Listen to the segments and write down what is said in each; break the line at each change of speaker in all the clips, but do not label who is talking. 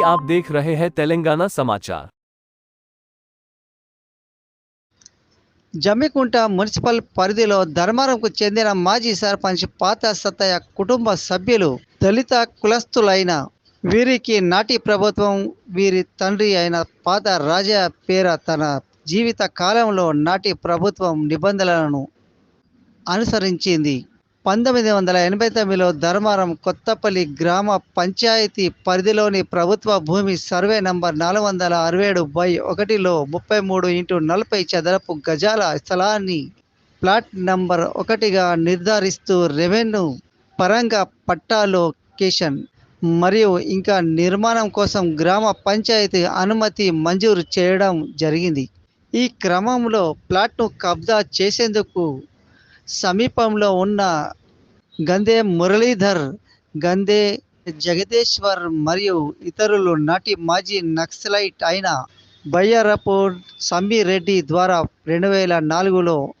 अभी आप देख रहे हैं तेलंगाना समाचार
జమ్మికుంట మున్సిపల్ పరిధిలో ధర్మారంకు చెందిన మాజీ సర్పంచ్ పాత సత్తయ్య కుటుంబ సభ్యులు దళిత కులస్తులైన వీరికి నాటి ప్రభుత్వం వీరి తండ్రి అయిన పాత రాజా పేర తన జీవిత కాలంలో నాటి ప్రభుత్వం నిబంధనలను అనుసరించింది పంతొమ్మిది వందల ఎనభై తొమ్మిదిలో ధర్మారం కొత్తపల్లి గ్రామ పంచాయతీ పరిధిలోని ప్రభుత్వ భూమి సర్వే నంబర్ నాలుగు వందల అరవై ఏడు బై ఒకటిలో ముప్పై మూడు ఇంటూ నలభై చదరపు గజాల స్థలాన్ని ప్లాట్ నంబర్ ఒకటిగా నిర్ధారిస్తూ రెవెన్యూ పరంగా పట్టాలోకేషన్ మరియు ఇంకా నిర్మాణం కోసం గ్రామ పంచాయతీ అనుమతి మంజూరు చేయడం జరిగింది. ఈ క్రమంలో ప్లాట్ను కబ్జా చేసేందుకు సమీపంలో ఉన్న గందే మురళీధర్ గందే జగదేశ్వర్ మరియు ఇతరులు నాటి మాజీ నక్సలైట్ అయిన బయ్యారపు రెడ్డి ద్వారా రెండు వేల నాలుగులో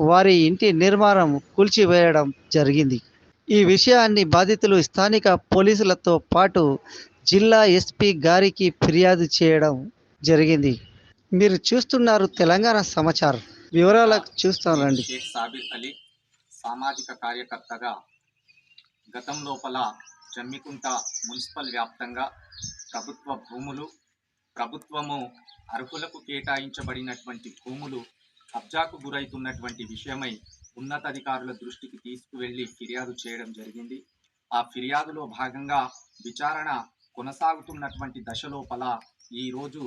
వారి ఇంటి నిర్మాణం కూల్చివేయడం జరిగింది. ఈ విషయాన్ని బాధితులు స్థానిక పోలీసులతో పాటు జిల్లా ఎస్పీ గారికి ఫిర్యాదు చేయడం జరిగింది. మీరు చూస్తున్నారు తెలంగాణ సమాచారం. వివరాలకు చూస్తానండి.
షేక్ సాబిర్ అలీ సామాజిక కార్యకర్తగా గతం లోపల జమ్మికుంట మున్సిపల్ వ్యాప్తంగా ప్రభుత్వ భూములు ప్రభుత్వము అర్హులకు కేటాయించబడినటువంటి భూములు కబ్జాకు గురైతున్నటువంటి విషయమై ఉన్నతాధికారుల దృష్టికి తీసుకువెళ్ళి ఫిర్యాదు చేయడం జరిగింది. ఆ ఫిర్యాదులో భాగంగా విచారణ కొనసాగుతున్నటువంటి దశ లోపల ఈరోజు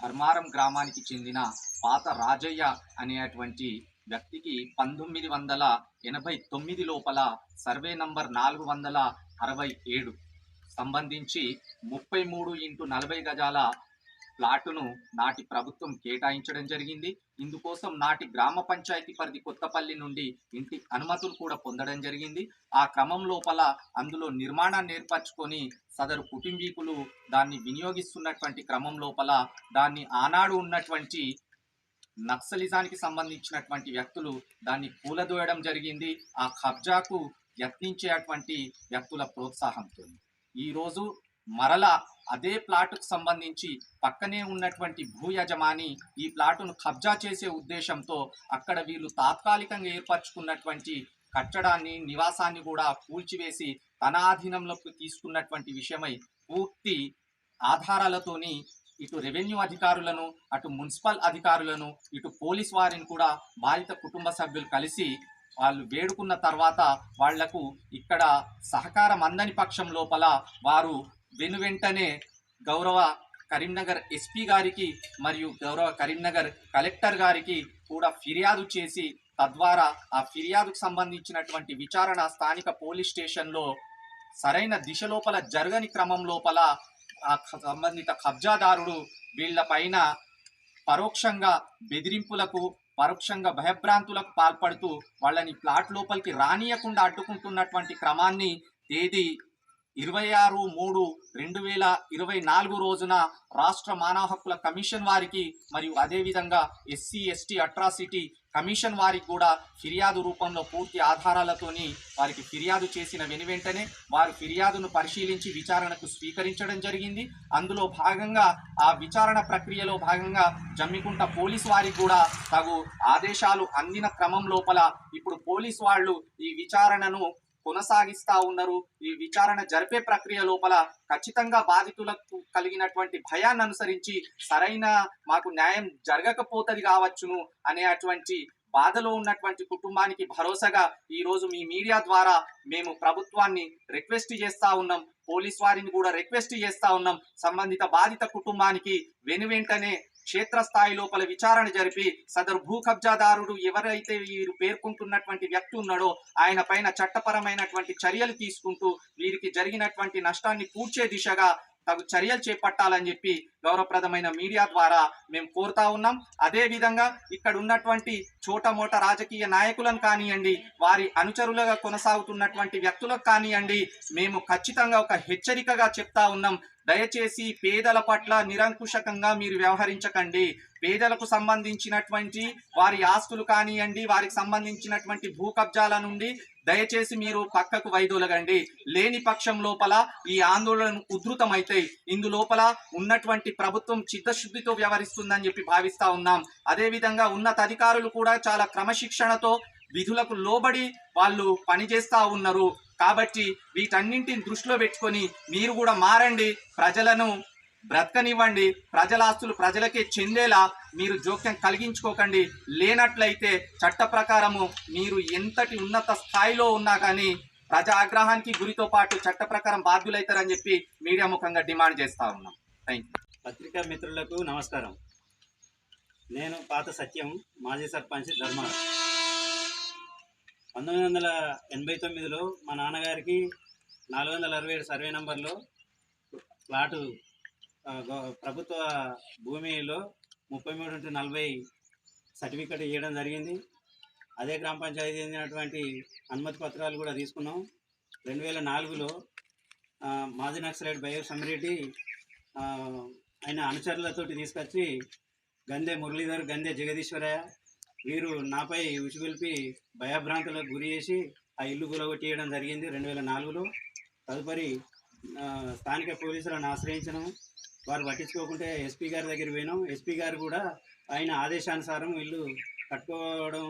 ధర్మారం గ్రామానికి చెందిన పాత రాజయ్య అనేటువంటి వ్యక్తికి పంతొమ్మిది వందల ఎనభై తొమ్మిది లోపల సర్వే నంబర్ నాలుగు వందల అరవై ఏడు సంబంధించి ముప్పై మూడు ఇంటూ నలభై గజాల ప్లాటును నాటి ప్రభుత్వం కేటాయించడం జరిగింది. ఇందుకోసం నాటి గ్రామ పంచాయతీ పరిధి కొత్తపల్లి నుండి ఇంటి అనుమతులు కూడా పొందడం జరిగింది. ఆ క్రమం లోపల అందులో నిర్మాణాన్ని ఏర్పరచుకొని సదరు కుటుంబీకులు దాన్ని వినియోగిస్తున్నటువంటి క్రమం లోపల దాన్ని ఆనాడు ఉన్నటువంటి నక్సలిజానికి సంబంధించినటువంటి వ్యక్తులు దాన్ని కూలదోయడం జరిగింది. ఆ కబ్జాకు యత్నించేటువంటి వ్యక్తుల ప్రోత్సాహంతో. ఈరోజు మరలా అదే ప్లాటుకు సంబంధించి పక్కనే ఉన్నటువంటి భూ యజమాని ఈ ప్లాటును కబ్జా చేసే ఉద్దేశంతో అక్కడ వీళ్ళు తాత్కాలికంగా ఏర్పరచుకున్నటువంటి కట్టడాన్ని నివాసాన్ని కూడా కూల్చివేసి తన ఆధీనంలోకి తీసుకున్నటువంటి విషయమై పూర్తి ఆధారాలతోని ఇటు రెవెన్యూ అధికారులను అటు మున్సిపల్ అధికారులను ఇటు పోలీస్ వారిని కూడా బాధిత కుటుంబ సభ్యులు కలిసి వాళ్ళు వేడుకున్న తర్వాత వాళ్ళకు ఇక్కడ సహకారం అందని పక్షం లోపల వారు వెను వెంటనే గౌరవ కరీంనగర్ ఎస్పీ గారికి మరియు గౌరవ కరీంనగర్ కలెక్టర్ గారికి కూడా ఫిర్యాదు చేసి తద్వారా ఆ ఫిర్యాదుకు సంబంధించినటువంటి విచారణ స్థానిక పోలీస్ స్టేషన్లో సరైన దిశ లోపల జరగని క్రమం లోపల ఆ సంబంధిత కబ్జాదారుడు వీళ్ళపైన పరోక్షంగా బెదిరింపులకు పరోక్షంగా భయభ్రాంతులకు పాల్పడుతూ వాళ్ళని ప్లాట్ లోపలికి రానియకుండా అడ్డుకుంటున్నటువంటి క్రమాన్ని తేదీ ఇరవై ఆరు మూడు రెండు వేల ఇరవై నాలుగు రోజున రాష్ట్ర మానవ హక్కుల కమిషన్ వారికి మరియు అదేవిధంగా ఎస్సీ ఎస్టీ అట్రాసిటీ కమిషన్ వారికి కూడా ఫిర్యాదు రూపంలో పూర్తి ఆధారాలతోని వారికి ఫిర్యాదు చేసిన వెను వెంటనే వారు ఫిర్యాదును పరిశీలించి విచారణకు స్వీకరించడం జరిగింది. అందులో భాగంగా ఆ విచారణ ప్రక్రియలో భాగంగా జమ్మికుంట పోలీస్ వారికి కూడా తగు ఆదేశాలు అందిన క్రమం లోపల ఇప్పుడు పోలీస్ వాళ్ళు ఈ విచారణను కొనసాగిస్తా ఉన్నారు. ఈ విచారణ జరిపే ప్రక్రియ లోపల ఖచ్చితంగా బాధితులకు కలిగినటువంటి భయాన్ని అనుసరించి సరైన మాకు న్యాయం జరగకపోతుంది కావచ్చును అనేటువంటి బాధలో ఉన్నటువంటి కుటుంబానికి భరోసాగా ఈరోజు మీ మీడియా ద్వారా మేము ప్రభుత్వాన్ని రిక్వెస్ట్ చేస్తా ఉన్నాం. పోలీస్ వారిని కూడా రిక్వెస్ట్ చేస్తా ఉన్నాం. సంబంధిత బాధిత కుటుంబానికి వెను వెంటనే క్షేత్రస్థాయి లోపల విచారణ జరిపి సదరు భూ కబ్జాదారుడు ఎవరైతే వీరు పేర్కొంటున్నటువంటి వ్యక్తి ఉన్నాడో ఆయన పైన చట్టపరమైనటువంటి చర్యలు తీసుకుంటూ వీరికి జరిగినటువంటి నష్టాన్ని పూడ్చే దిశగా తగు చర్యలు చేపట్టాలని చెప్పి గౌరవప్రదమైన మీడియా ద్వారా మేము కోరుతా ఉన్నాం. అదే విధంగా ఇక్కడ ఉన్నటువంటి చోటమోట రాజకీయ నాయకులను కానివ్వండి వారి అనుచరులుగా కొనసాగుతున్నటువంటి వ్యక్తులకు కానివ్వండి మేము ఖచ్చితంగా ఒక హెచ్చరికగా చెప్తా ఉన్నాం. దయచేసి పేదల పట్ల నిరంకుశకంగా మీరు వ్యవహరించకండి. పేదలకు సంబంధించినటువంటి వారి ఆస్తులు కానివ్వండి వారికి సంబంధించినటువంటి భూ కబ్జాల నుండి దయచేసి మీరు పక్కకు వైదొలగండి. లేని పక్షం లోపల ఈ ఆందోళన ఉధృతమైతాయి ఇందు లోపల ఉన్నటువంటి ప్రభుత్వం చిత్తశుద్ధితో వ్యవహరిస్తుందని చెప్పి భావిస్తా ఉన్నాం. అదేవిధంగా ఉన్నత అధికారులు కూడా చాలా క్రమశిక్షణతో విధులకు లోబడి వాళ్ళు పనిచేస్తా ఉన్నారు. కాబట్టి వీటన్నింటిని దృష్టిలో పెట్టుకొని మీరు కూడా మారండి. ప్రజలను బ్రతకనివ్వండి. ప్రజల ఆస్తులు ప్రజలకే చెందేలా మీరు జోక్యం కలిగించుకోకండి. లేనట్లయితే చట్ట ప్రకారము మీరు ఎంతటి ఉన్నత స్థాయిలో ఉన్నా కానీ ప్రజా ఆగ్రహానికి గురితో పాటు చట్ట ప్రకారం బాధ్యులైతారని చెప్పి మీడియా ముఖంగా డిమాండ్ చేస్తా ఉన్నాం. థ్యాంక్ యూ
పత్రికా మిత్రులకు నమస్కారం. నేను పాత సత్యం మాజీ సర్పంచ్ ధర్మారం పంతొమ్మిది వందల ఎనభై తొమ్మిదిలో మా నాన్నగారికి నాలుగు వందల అరవై ఏడు సర్వే నంబర్లో ప్లాటు ప్రభుత్వ భూమిలో ముప్పై మూడు నుండి నలభై సర్టిఫికెట్ ఇవ్వడం జరిగింది. అదే గ్రామ పంచాయతీ చెందినటువంటి అనుమతి పత్రాలు కూడా తీసుకున్నాం. రెండు వేల నాలుగులో మాజీ నక్సలైట్ బయో సమ్మిరెడ్డి ఆయన అనుచరులతోటి తీసుకొచ్చి గందె మురళీధర్ గందే జగదీశ్వరయ్య వీరు నాపై ఉచిగొల్పి భయభ్రాంతులకు గురి చేసి ఆ ఇల్లు గులగొట్టియడం జరిగింది రెండు వేల నాలుగులో. తదుపరి స్థానిక పోలీసులను ఆశ్రయించడం వారు పట్టించుకోకుంటే ఎస్పీ గారి దగ్గర పోయినాం. ఎస్పీ గారు కూడా ఆయన ఆదేశానుసారం ఇల్లు కట్టుకోవడం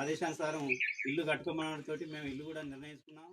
ఆదేశానుసారం ఇల్లు కట్టుకోమనడంతో మేము ఇల్లు కూడా నిర్ణయించుకున్నాం.